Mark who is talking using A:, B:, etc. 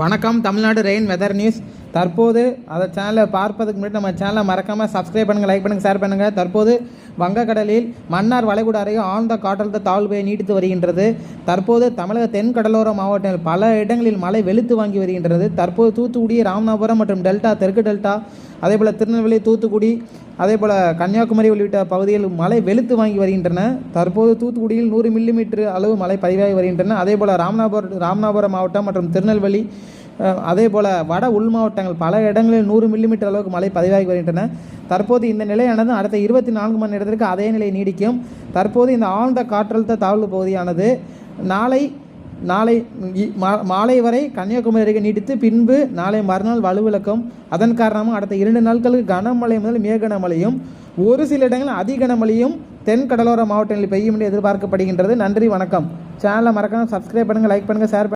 A: வணக்கம் Tamil Nadu rain weather news. தற்போது அந்த சேனலை பார்ப்பதுக்கு முன்னாடி நம்ம சேனலை மறக்காமல் சப்ஸ்கிரைப் பண்ணுங்கள் லைக் பண்ணுங்கள் ஷேர் பண்ணுங்கள் தற்போது வங்கக்கடலில் மன்னார் வளைகுடா அருகே ஆழ்ந்த காற்றழுத்த தாழ்வு நீடித்து வருகின்றது. தற்போது தமிழக தென் கடலோர மாவட்டங்கள் பல இடங்களில் மழை வெளுத்து வாங்கி வருகின்றது. தற்போது தூத்துக்குடி ராமநாதபுரம் மற்றும் டெல்டா தெற்கு டெல்டா அதேபோல் திருநெல்வேலி தூத்துக்குடி அதே போல் கன்னியாகுமரி உள்ளிட்ட பகுதிகளில் மழை வெளுத்து வாங்கி வருகின்றன. தற்போது தூத்துக்குடியில் நூறு மில்லிமீட்டர் அளவு மழை பதிவாகி வருகின்றன. அதேபோல் ராமநாதபுரம் ராமநாதபுரம் மாவட்டம் மற்றும் திருநெல்வேலி அதே போல் வட உள் மாவட்டங்கள் பல இடங்களில் நூறு மில்லிமீட்டர் அளவுக்கு மழை பதிவாகி வருகின்றன. தற்போது இந்த நிலையானது அடுத்த இருபத்தி நான்கு மணி நேரத்திற்கு அதே நிலை நீடிக்கும். தற்போது இந்த ஆழ்ந்த காற்றழுத்த தாழ்வு பகுதியானது நாளை நாளை மா- மாலை வரை கன்னியாகுமரி அருகே நீடித்து பின்பு நாளை மறுநாள் வலுவிழக்கும் அதன் காரணமாக அடுத்த இரண்டு நாட்களுக்கு கனமழை முதல் மிக கனமழையும் ஒரு சில இடங்களில் அதி கனமழையும் தென் கடலோர மாவட்டங்களில் பெய்யும் என்று எதிர்பார்க்கப்படுகின்றது. நன்றி வணக்கம். சேனலை மறக்காமல் சப்ஸ்கிரைப் பண்ணுங்கள் லைக் பண்ணுங்கள் ஷேர்